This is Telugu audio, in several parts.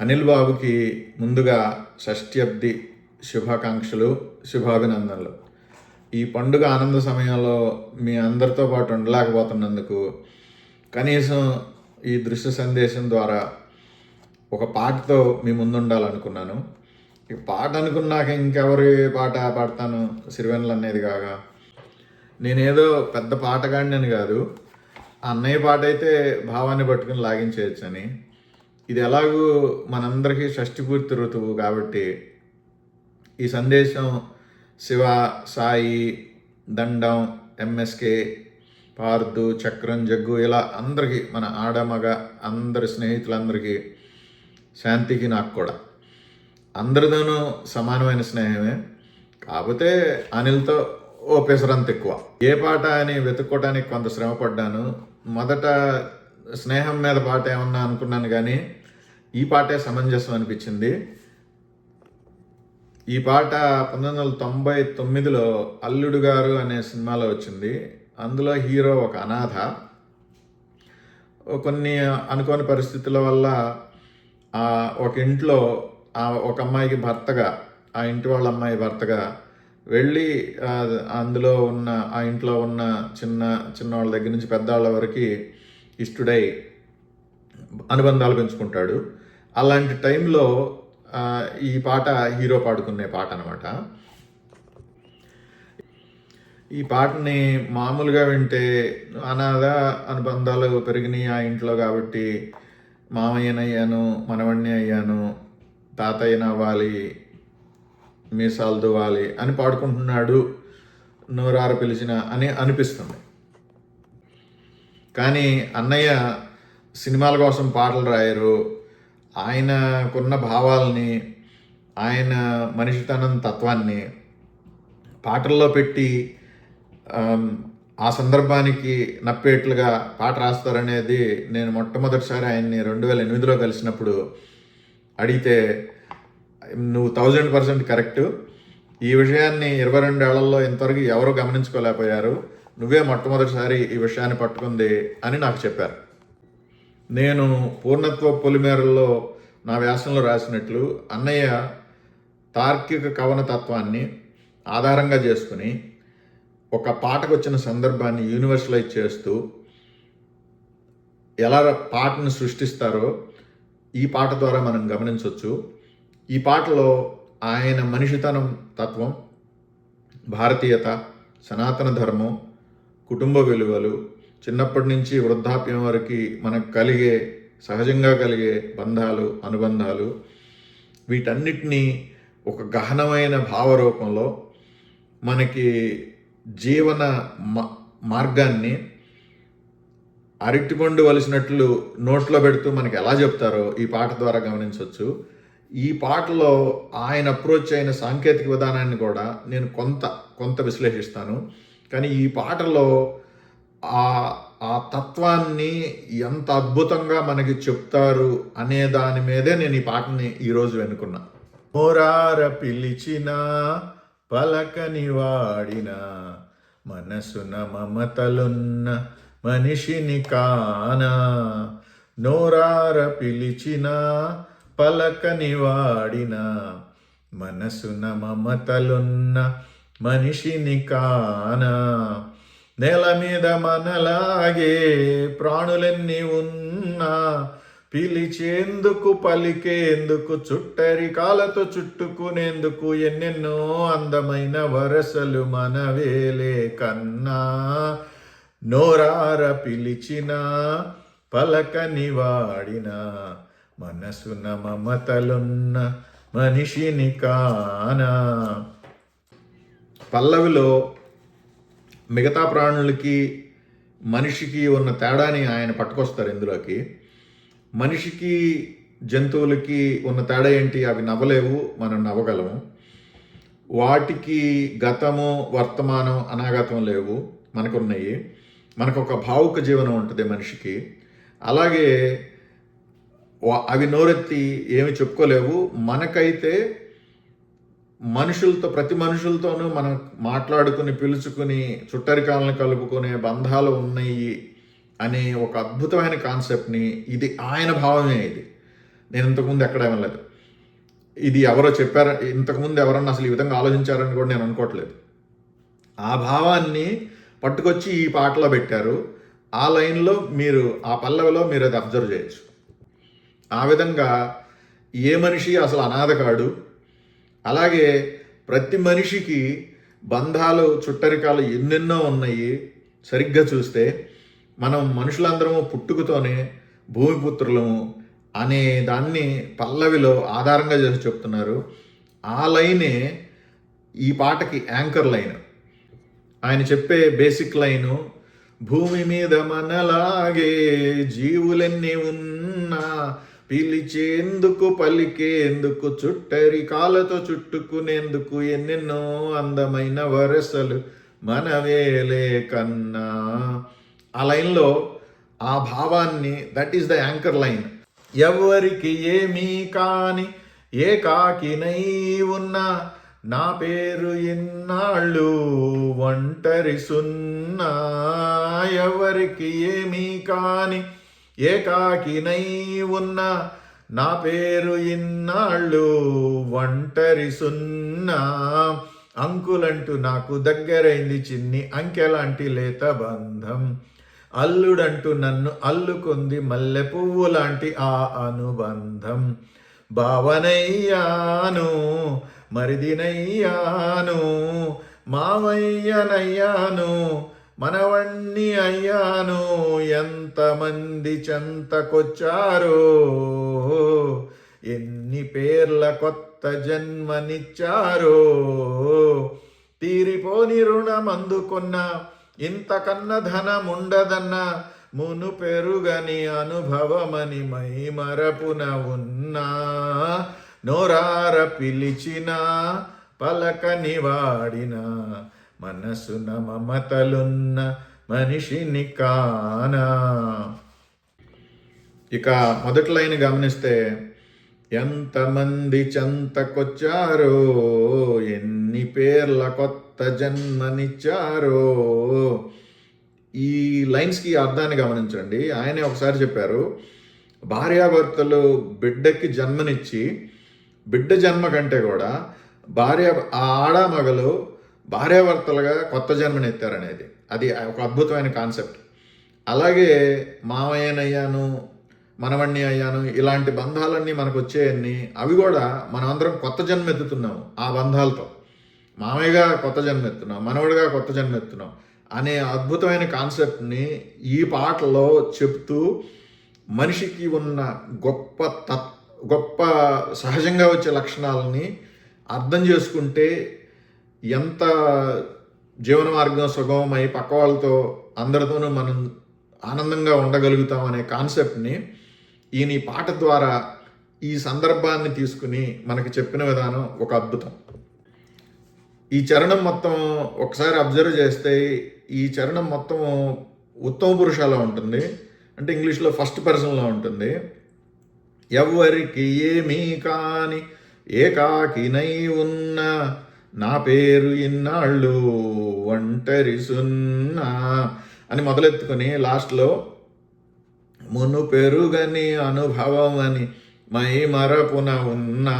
అనిల్ బాబుకి ముందుగా షష్ట్యబ్ది శుభాకాంక్షలు శుభాభినందనలు. ఈ పండుగ ఆనంద సమయంలో మీ అందరితో పాటు ఉండలేకపోతున్నందుకు కనీసం ఈ దృశ్య సందేశం ద్వారా ఒక పాటతో మీ ముందు ఉండాలనుకున్నాను ఈ పాట అనుకున్నాక ఇంకెవరి పాట పాడతాను? సిరివెన్లు అనేది కాగా నేనేదో పెద్ద పాటగాడిని కాదు. ఆ అన్నయ్య పాట అయితే భావాన్ని పట్టుకుని లాగించేయచ్చని. ఇది ఎలాగూ మనందరికీ షష్ఠి పూర్తి ఋతువు కాబట్టి ఈ సందేశం శివ సాయి దండం ఎంఎస్కే పార్దు చక్రం జగ్గు ఇలా అందరికీ మన ఆడ మగ అందరి స్నేహితులందరికీ శాంతికి నాకు కూడా. అందరితోనూ సమానమైన స్నేహమే. కాకపోతే అనిల్తో ఓ పెసరంత ఎక్కువ. ఏ పాట అని వెతుక్కోవడానికి కొంత శ్రమ పడ్డాను మొదట స్నేహం మీద పాట ఏమన్నా అనుకున్నాను కానీ ఈ పాటే సమంజసం అనిపించింది. ఈ పాట పంతొమ్మిది వందల తొంభై తొమ్మిదిలో అల్లుడు గారు అనే సినిమాలో వచ్చింది. అందులో హీరో ఒక అనాథ. కొన్ని అనుకోని పరిస్థితుల వల్ల ఆ ఒక ఇంట్లో ఆ ఒక అమ్మాయికి భర్తగా ఆ ఇంటి వాళ్ళ అమ్మాయి భర్తగా వెళ్ళి అందులో ఉన్న ఆ ఇంట్లో ఉన్న చిన్న చిన్నవాళ్ళ దగ్గర నుంచి పెద్దవాళ్ళ వరకు ఇష్టడై అనుబంధాలు పెంచుకుంటాడు. అలాంటి టైంలో ఈ పాట హీరో పాడుకునే పాట అనమాట ఈ పాటని మామూలుగా వింటే అనాథ అనుబంధాలు పెరిగినాయి ఆ ఇంట్లో కాబట్టి మామయ్యనయ్యాను మనవణ్ణి అయ్యాను తాతయ్యన అవ్వాలి మీసాలు దువ్వాలి అని పాడుకుంటున్నాడు నోరార పిలిచిన అని అనిపిస్తుంది. కానీ అన్నయ్య సినిమాల కోసం పాటలు రాయరు. ఆయనకున్న భావాల్ని ఆయన మనిషితనం తత్వాన్ని పాటల్లో పెట్టి ఆ సందర్భానికి నప్పేట్లుగా పాట రాస్తారనేది నేను మొట్టమొదటిసారి ఆయన్ని రెండు వేల ఎనిమిదిలో కలిసినప్పుడు అడిగితే నువ్వు థౌజండ్ పర్సెంట్ కరెక్టు. ఈ విషయాన్ని ఇరవై రెండు ఏళ్ళలో ఇంతవరకు ఎవరు గమనించుకోలేకపోయారు. నువ్వే మొట్టమొదటిసారి ఈ విషయాన్ని పట్టుకుంది అని నాకు చెప్పారు. నేను పూర్ణత్వ పొలిమేరల్లో నా వ్యాసంలో రాసినట్లు అన్నయ్య తార్కిక కవన తత్వాన్ని ఆధారంగా చేసుకుని ఒక పాటకు వచ్చిన సందర్భాన్ని యూనివర్సలైజ్ చేస్తూ ఎలా పాటను సృష్టిస్తారో ఈ పాట ద్వారా మనం గమనించవచ్చు. ఈ పాటలో ఆయన మనిషితనం తత్వం భారతీయత సనాతన ధర్మం కుటుంబ విలువలు చిన్నప్పటి నుంచి వృద్ధాప్యం వరకు మనకు కలిగే సహజంగా కలిగే బంధాలు అనుబంధాలు వీటన్నిటినీ ఒక గహనమైన భావరూపంలో మనకి జీవన మ- మార్గాన్ని అరటిపండు వలిసినట్లు నోట్లో పెడుతూ మనకి ఎలా చెప్తారో ఈ పాట ద్వారా గమనించవచ్చు. ఈ పాటలో ఆయన అప్రోచ్ అయిన సాంకేతిక విధానాన్ని కూడా నేను కొంత కొంత విశ్లేషిస్తాను. కానీ ఈ పాటలో ఆ ఆ తత్వాన్ని ఎంత అద్భుతంగా మనకి చెప్తారు అనే దాని మీదే నేను ఈ పాటని ఈరోజు వెనుకున్నా. మోరార పిలిచిన పలకని వాడిన మనసున మమతలున్న మనిషిని కానా? నోరార పిలిచిన పలకని వాడిన మనసున మమతలున్న మనిషిని కానా నేల మీద మనలాగే ప్రాణులెన్ని ఉన్నా పిలిచేందుకు పలికేందుకు చుట్టరి కాలతో చుట్టుకునేందుకు ఎన్నెన్నో అందమైన వరసలు మనవేలే కన్నా. నోరార పిలిచిన పలకని వాడిన మనసున మమతలున్న మనిషిని కానా పల్లవిలో మిగతా ప్రాణులకి మనిషికి ఉన్న తేడాని ఆయన పట్టుకొస్తారు ఇందులోకి. మనిషికి జంతువులకి ఉన్న తేడా ఏంటి? అవి నవ్వలేవు మనం నవ్వగలము. వాటికి గతము వర్తమానం అనాగతం లేవు మనకున్నాయి. మనకు ఒక భావుక జీవనం ఉంటుంది మనిషికి. అలాగే వా- అవి నోరెత్తి ఏమి చెప్పుకోలేవు. మనకైతే మనుషులతో ప్రతి మనుషులతోనూ మనం మాట్లాడుకుని పిలుచుకుని చుట్టరికాలను కలుపుకునే బంధాలు ఉన్నాయి అనే ఒక అద్భుతమైన కాన్సెప్ట్ని ఇది ఆయన భావమే ఇది. నేను ఇంతకుముందు ఎక్కడ వినలేదు. ఇది ఎవరో చెప్పారు ఇంతకుముందు ఎవరన్నా అసలు ఈ విధంగా ఆలోచించారని కూడా నేను అనుకోవట్లేదు. ఆ భావాన్ని పట్టుకొచ్చి ఈ పాటలో పెట్టారు. ఆ లైన్లో మీరు ఆ పల్లవిలో మీరు అది అబ్జర్వ్ చేయొచ్చు. ఆ విధంగా ఏ మనిషి అసలు అనాథ కాడు అలాగే ప్రతి మనిషికి బంధాలు చుట్టరికాలు ఎన్నెన్నో ఉన్నాయి. సరిగ్గా చూస్తే మనం మనుషులందరము పుట్టుకతోనే భూమిపుత్రులము అనే దాన్ని పల్లవిలో ఆధారంగా చేసి చెప్తున్నారు. ఆ లైనే ఈ పాటకి యాంకర్ లైన్. ఆయన చెప్పే బేసిక్ లైను భూమి మీద మనలాగే జీవులన్నీ ఉన్నా పిలిచేందుకు పలికేందుకు చుట్టరి కాలతో చుట్టుకునేందుకు ఎన్నెన్నో అందమైన వరసలు మనవేలే కన్నా. ఆ లైన్లో ఆ భావాన్ని that is the anchor line ఎవరికి ఏమీ కాని ఏకాకినై ఉన్నా నా పేరు ఎన్నాళ్ళు ఒంటరి సున్నా. ఎవరికి ఏమీ కాని ఏకాకినై ఉన్న నా పేరు ఇన్నాళ్ళు ఒంటరి సున్నా. అంకులంటూ నాకు దగ్గరైంది చిన్ని అంకెలాంటి లేత బంధం. అల్లుడంటూ నన్ను అల్లుకుంది మల్లె పువ్వు లాంటి ఆ అనుబంధం. భావనయ్యాను మరిదినయ్యాను మావయ్యనయ్యాను మనవణ్ణి అయ్యాను ఎంతమంది చెంతకొచ్చారో. ఎన్ని పేర్ల కొత్త జన్మనిచ్చారో. తీరిపోని రుణం అందుకున్న ఇంతకన్న ధనముండదన్న మును పెరుగని అనుభవమని మై మరపున ఉన్నా నోరార పిలిచినా పలకని వాడినా మనసున మమతలున్న మనిషిని కానా. ఇక మొదటి లైన్ గమనిస్తే ఎంతమంది చెంతకొచ్చారో ఎన్ని పేర్ల కొత్త జన్మనిచ్చారో. ఈ లైన్స్కి అర్థాన్ని గమనించండి. ఆయనే ఒకసారి చెప్పారు భార్యాభర్తలు బిడ్డకి జన్మనిచ్చి బిడ్డ జన్మ కంటే కూడా భార్య ఆడ మగలు భార్యాభర్తలుగా కొత్త జన్మనెత్తారనేది. అది ఒక అద్భుతమైన కాన్సెప్ట్. అలాగే మామయ్యనయ్యాను మనవణ్ణి అయ్యాను ఇలాంటి బంధాలన్నీ మనకు వచ్చేయన్ని అవి కూడా మనమందరం కొత్త జన్మ ఎత్తుతున్నాం ఆ బంధాలతో. మామయ్యగా కొత్త జన్మ ఎత్తున్నాం మనవడిగా కొత్త జన్మ ఎత్తున్నాం అనే అద్భుతమైన కాన్సెప్ట్ని ఈ పాటలో చెప్తూ మనిషికి ఉన్న గొప్ప తత్ గొప్ప సహజంగా వచ్చే లక్షణాలని అర్థం చేసుకుంటే ఎంత జీవన మార్గం సుగమమై పక్క వాళ్ళతో అందరితోనూ మనం ఆనందంగా ఉండగలుగుతాం అనే కాన్సెప్ట్ని ఈయన ఈ పాట ద్వారా ఈ సందర్భాన్ని తీసుకుని మనకి చెప్పిన విధానం ఒక అద్భుతం. ఈ చరణం మొత్తం ఒకసారి అబ్జర్వ్ చేస్తే ఈ చరణం మొత్తం ఉత్తమ పురుషాలో ఉంటుంది. అంటే ఇంగ్లీష్లో ఫస్ట్ పర్సన్లో ఉంటుంది. ఎవరికి ఏమీ కాని ఏకాకినై ఉన్న నా పేరు ఇన్నాళ్ళు ఒంటరి సున్నా అని మొదలెత్తుకొని లాస్ట్లో మును పెరుగని అనుభవం అని మై మరపున ఉన్నా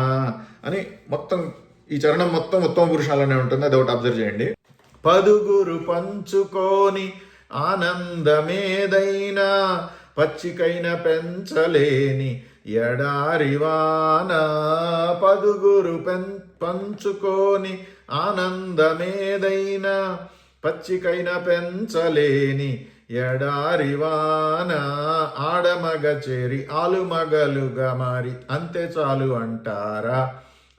అని మొత్తం ఈ చరణం మొత్తం ఉత్తమ పురుషాలనే ఉంటుంది అది ఒకటి అబ్జర్వ్ చేయండి. పదుగురు పంచుకొని ఆనందమేదైనా పచ్చికైన పెంచలేని ఎడారివాన. పదుగురు పెం పంచుకొని ఆనందమేదైనా పచ్చికైన పెంచలేని ఎడారివాన ఆడమగ చేరి ఆలుమగలుగా మారి అంతే చాలు అంటారా?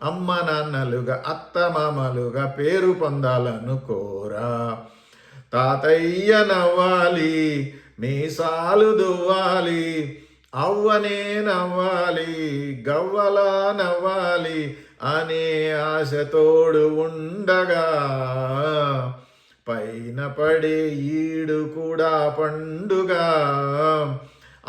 అమ్మ నాన్నలుగా అత్తమామలుగా పేరు పొందాలనుకోరా తాతయ్య నవ్వాలి మీసాలు దువ్వాలి అవ్వనే నవ్వాలి గవ్వలా నవ్వాలి అనే ఆశతోడు ఉండగా పైన పడే ఈడు కూడా పండుగ.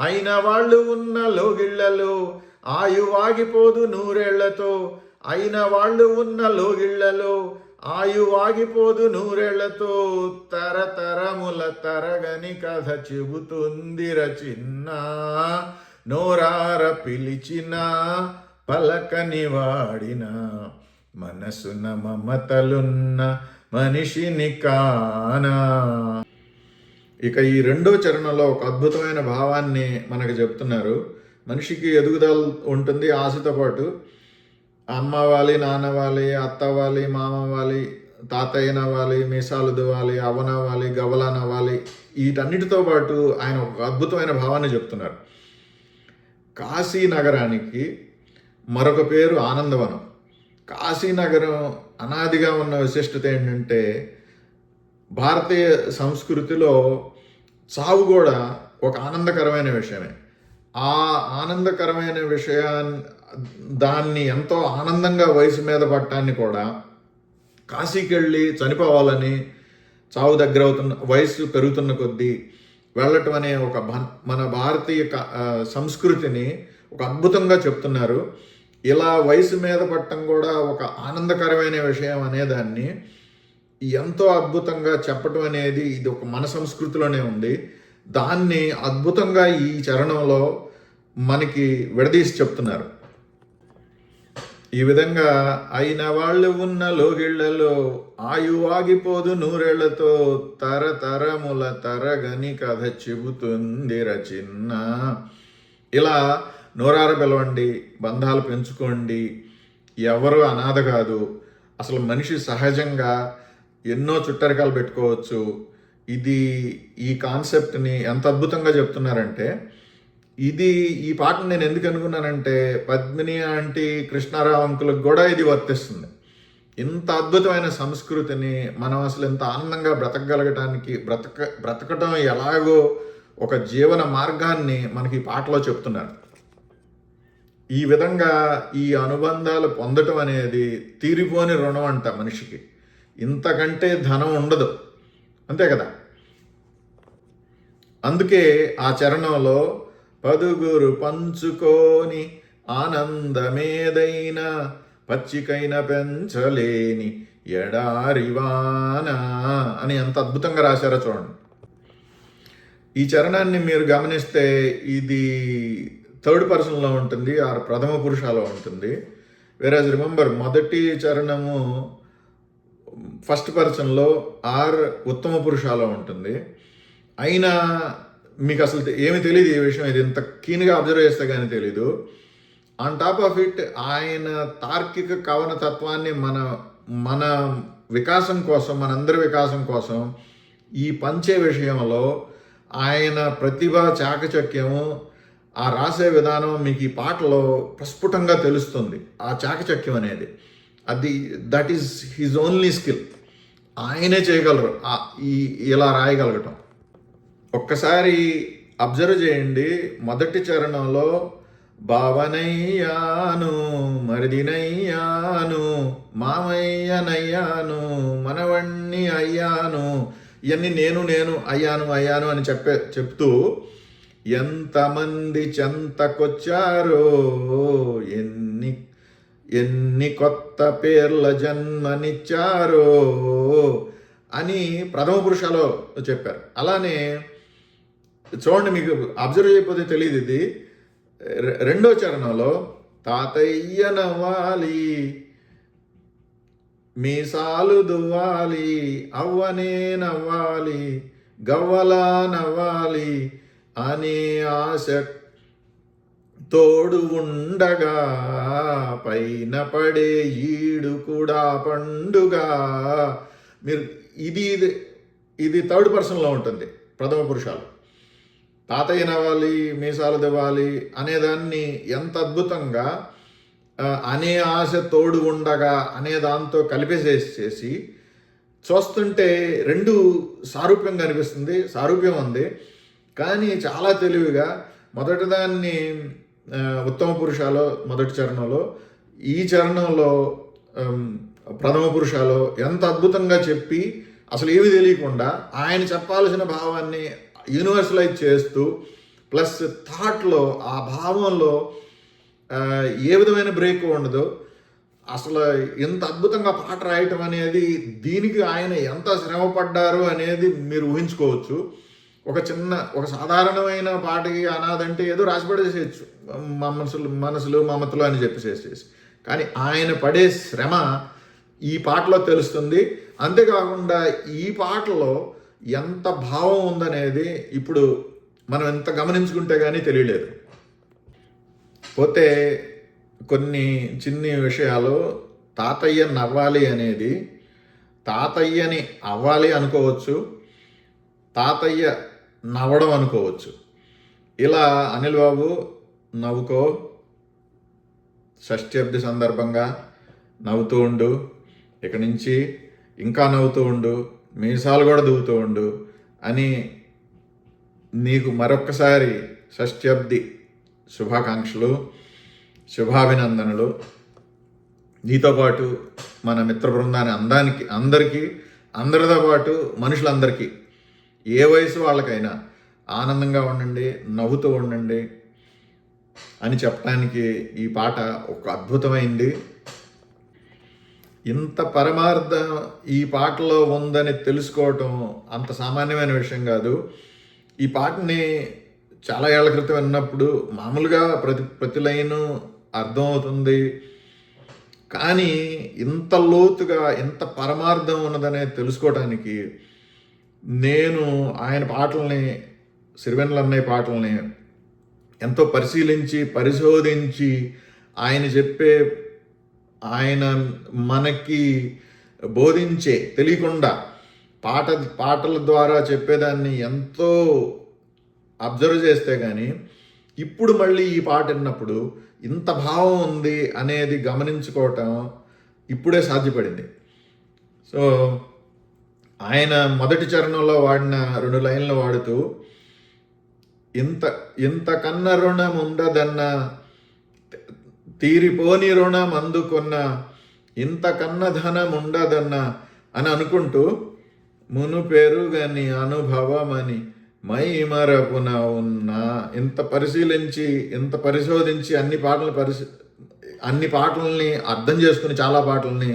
అయిన వాళ్ళు ఉన్న లోగిళ్ళలో ఆయువాగిపోదు నూరేళ్ళతో. అయిన వాళ్ళు ఉన్న లోగిళ్ళలో ఆయువాగిపోదు నూరేళ్ళతో. తరతరముల తరగని కథ చెబుతుందిర చిన్న. నోరార పిలిచిన పలకని వాడిన మనసున మమతలున్న మనిషిని కానా. ఇక ఈ రెండో చరణంలో ఒక అద్భుతమైన భావాన్ని మనకు చెప్తున్నారు. మనిషికి ఎదుగుదల ఉంటుంది ఆశతో పాటు. అమ్మ వాలి నాన్న వాలి అత్త వాలి మామ వాలి తాతయ్యన అవ్వాలి మీసాలు దువ్వాలి అవ్వనవ్వాలి గవ్వలనవ్వాలి వీటన్నిటితో పాటు ఆయన ఒక అద్భుతమైన భావాన్ని చెప్తున్నారు. కాశీ నగరానికి మరొక పేరు ఆనందవనం. కాశీనగరం అనాదిగా ఉన్న విశిష్టత ఏంటంటే భారతీయ సంస్కృతిలో చావు కూడా ఒక ఆనందకరమైన విషయమే. ఆ ఆనందకరమైన విషయాన్ని దాన్ని ఎంతో ఆనందంగా వయసు మీద పట్టాన్ని కూడా కాశీకి వెళ్ళి చనిపోవాలని చావు దగ్గర అవుతున్న వయసు పెరుగుతున్న కొద్దీ వెళ్ళటం అనే ఒక మన భారతీయ సంస్కృతిని ఒక అద్భుతంగా చెప్తున్నారు. ఇలా వయసు మీద పట్టడం కూడా ఒక ఆనందకరమైన విషయం అనేదాన్ని. ఎంతో అద్భుతంగా చెప్పటం అనేది ఇది ఒక మన సంస్కృతిలోనే ఉంది. దాన్ని అద్భుతంగా ఈ చరణంలో మనకి విడదీసి చెప్తున్నారు. ఈ విధంగా అయిన వాళ్ళు ఉన్న లోగిళ్ళలో ఆయు ఆగిపోదు నూరేళ్ళతో తరతరముల తరగని కథ చెబుతుంది రచిన్న ఇలా నోరార పిలవండి బంధాలు పెంచుకోండి. ఎవరు అనాథ కాదు. అసలు మనిషి సహజంగా ఎన్నో చుట్టరికాలు పెట్టుకోవచ్చు. ఇది ఈ కాన్సెప్ట్ని ఎంత అద్భుతంగా చెప్తున్నారంటే ఇది ఈ పాటను నేను ఎందుకు అనుకున్నానంటే పద్మిని ఆంటీ కృష్ణారావు అంకులకు కూడా ఇది వర్తిస్తుంది. ఇంత అద్భుతమైన సంస్కృతిని మనం అసలు ఇంత ఆనందంగా బ్రతకగలగటానికి బ్రతక బ్రతకటం ఎలాగో ఒక జీవన మార్గాన్ని మనకి ఈ పాటలో చెప్తున్నారు. ఈ విధంగా ఈ అనుబంధాలు పొందటం అనేది తీరిపోని రుణం అంట మనిషికి. ఇంతకంటే ధనం ఉండదు. అంతే కదా? అందుకే ఆ చరణంలో పదుగురు పంచుకోని ఆనందమేదైనా పచ్చికైన పెంచలేని ఎడారివాన అని ఎంత అద్భుతంగా రాశారో చూడండి. ఈ చరణాన్ని మీరు గమనిస్తే ఇది థర్డ్ పర్సన్లో ఉంటుంది ఆర్ ప్రథమ పురుషాలో ఉంటుంది. వేరాజ్ రిమెంబర్ మొదటి చరణము ఫస్ట్ పర్సన్లో ఆర్ ఉత్తమ పురుషాలో ఉంటుంది. అయినా మీకు అసలు ఏమి తెలియదు ఈ విషయం ఇది ఇంత కీన్గా అబ్జర్వ్ చేస్తే కానీ తెలీదు. ఆన్ టాప్ ఆఫ్ ఇట్ ఆయన తార్కిక కవన తత్వాన్ని మన మన వికాసం కోసం మనందరి వికాసం కోసం ఈ పంచే విషయంలో ఆయన ప్రతిభ చాకచక్యము ఆ రాసే విధానం మీకు ఈ పాటలో ప్రస్ఫుటంగా తెలుస్తుంది. ఆ చాకచక్యం అనేది. అది that is his only skill ఆయనే చేయగలరు. ఈ ఇలా రాయగలగటం. ఒక్కసారి అబ్జర్వ్ చేయండి. మొదటి చరణంలో బావనయ్యాను మరిదినయ్యాను మామయ్యనయ్యాను మనవణ్ణి అయ్యాను ఇవన్నీ నేను నేను అయ్యాను అయ్యాను అని చెప్పే చెప్తూ ఎంతమంది చెంతకొచ్చారో ఎన్ని ఎన్ని కొత్త పేర్ల జన్మనిచ్చారో అని ప్రథమ పురుషలో చెప్పారు. అలానే చూడండి మీకు అబ్జర్వ్ చేయకపోతే తెలియదు ఇది. రె- రెండో చరణంలో తాతయ్య నవ్వాలి మీసాలు దువ్వాలి అవ్వనే నవ్వాలి గవ్వలా నవ్వాలి అనే ఆశ తోడు ఉండగా పైన పడే ఈడు కూడా పండుగ. మీరు ఇది ఇది ఇది థర్డ్ పర్సన్లో ఉంటుంది ప్రథమ పురుషాలు. తాతయ్య నవ్వాలి మీసాలు దివ్వాలి అనేదాన్ని ఎంత అద్భుతంగా అనే ఆశ తోడు ఉండగా అనే దాంతో కలిపేసేసి చేసి చూస్తుంటే రెండు సారూప్యంగా అనిపిస్తుంది సారూప్యం ఉంది. కానీ చాలా తెలివిగా మొదటి దాన్ని ఉత్తమ పురుషాలో మొదటి చరణంలో ఈ చరణంలో ప్రథమ పురుషాలో ఎంత అద్భుతంగా చెప్పి అసలు ఏమీ తెలియకుండా ఆయన చెప్పాల్సిన భావాన్ని యూనివర్సలైజ్ చేస్తూ ప్లస్ థాట్లో ఆ భావంలో ఏ విధమైన బ్రేక్ ఉండదు అసలు ఎంత అద్భుతంగా పాట రాయటం అనేది దీనికి ఆయన ఎంత శ్రమ పడ్డారు అనేది మీరు ఊహించుకోవచ్చు. ఒక చిన్న ఒక సాధారణమైన పాటకి అనాదంటే ఏదో రాసిపడి పడేసేయచ్చు మనసులు మనసులు మమతలు అని చెప్పేసేసేసి కానీ ఆయన పడే శ్రమ ఈ పాటలో తెలుస్తుంది. అంతేకాకుండా ఈ పాటలో ఎంత భావం ఉందనేది ఇప్పుడు మనం ఎంత గమనించుకుంటే కానీ తెలియలేదు. పోతే కొన్ని చిన్ని విషయాలు తాతయ్య నవ్వాలి అనేది తాతయ్యని అవ్వాలి అనుకోవచ్చు. తాతయ్య నవ్వడం అనుకోవచ్చు. ఇలా అనిల్ బాబు నవ్వుకో షష్ఠ్యబ్ది సందర్భంగా నవ్వుతూ ఉండు ఇక నుంచి ఇంకా నవ్వుతూ ఉండు మీసాలు కూడా దువ్వుతూ ఉండు అని నీకు మరొక్కసారి షష్ఠ్యబ్ది శుభాకాంక్షలు శుభాభినందనలు. నీతో పాటు మన మిత్ర బృందాన్ని అందానికి అందరికీ అందరితో పాటు మనుషులందరికీ ఏ వయసు వాళ్ళకైనా ఆనందంగా ఉండండి నవ్వుతూ ఉండండి అని చెప్పడానికి ఈ పాట ఒక అద్భుతమైంది. ఇంత పరమార్థం ఈ పాటలో ఉందని తెలుసుకోవటం అంత సామాన్యమైన విషయం కాదు. ఈ పాటని చాలా ఏళ్ళ క్రితం విన్నప్పుడు మామూలుగా ప్రతి ప్రతి లైను అర్థమవుతుంది కానీ ఇంత లోతుగా ఇంత పరమార్థం ఉన్నదనే తెలుసుకోవటానికి నేను ఆయన పాటల్ని సిరివెన్నెల అన్నయ్య పాటల్ని ఎంతో పరిశీలించి పరిశోధించి ఆయన చెప్పే ఆయన మనకి బోధించే తెలియకుండా పాట పాటల ద్వారా చెప్పేదాన్ని ఎంతో అబ్జర్వ్ చేస్తే కానీ ఇప్పుడు మళ్ళీ ఈ పాట విన్నప్పుడు ఇంత భావం ఉంది అనేది గమనించుకోవటం ఇప్పుడే సాధ్యపడింది. సో ఆయన మొదటి చరణంలో వాడిన రెండు లైన్లు వాడుతూ ఇంత ఇంతకన్న రుణం ఉండదన్న తీరిపోని రుణం అందుకున్న ఇంతకన్న ధనం ఉండదన్న అని అనుకుంటూ మును పెరుగని అనుభవమని మై మరపున ఉన్న ఇంత పరిశీలించి ఇంత పరిశోధించి అన్ని పాటలు పరిశీ అన్ని పాటల్ని అర్థం చేసుకుని చాలా పాటల్ని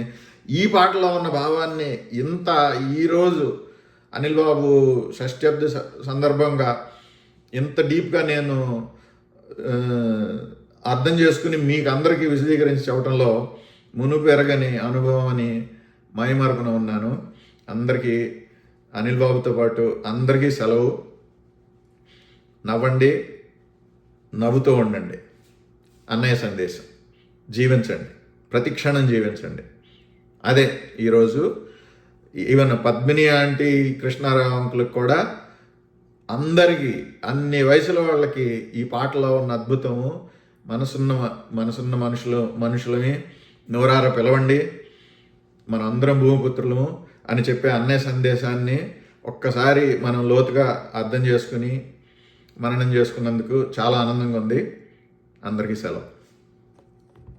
ఈ పాటలో ఉన్న భావాన్ని ఇంత ఈరోజు అనిల్ బాబు షష్ఠ్యబ్ది సందర్భంగా ఇంత డీప్గా నేను అర్థం చేసుకుని మీకు అందరికీ విశదీకరించి చెప్పడంలో మునుపెరగని అనుభవం అని మైమరపున ఉన్నాను. అందరికీ అనిల్ బాబుతో పాటు అందరికీ సెలవు. నవ్వండి నవ్వుతూ ఉండండి. అన్నయ్య సందేశం. జీవించండి. ప్రతి క్షణం జీవించండి. అదే ఈరోజు ఈవెన్ పద్మిని ఆంటీ కృష్ణారావు అంకులకు కూడా అందరికీ అన్ని వయసుల వాళ్ళకి ఈ పాటలో ఉన్న అద్భుతము మనసున్న మనసున్న మనుషులు మనుషులని నోరార పిలవండి. మన అందరం భూమిపుత్రులము అని చెప్పే అన్నయ్య సందేశాన్ని ఒక్కసారి మనం లోతుగా అర్థం చేసుకుని మననం చేసుకున్నందుకు చాలా ఆనందంగా ఉంది. అందరికీ సెలవు.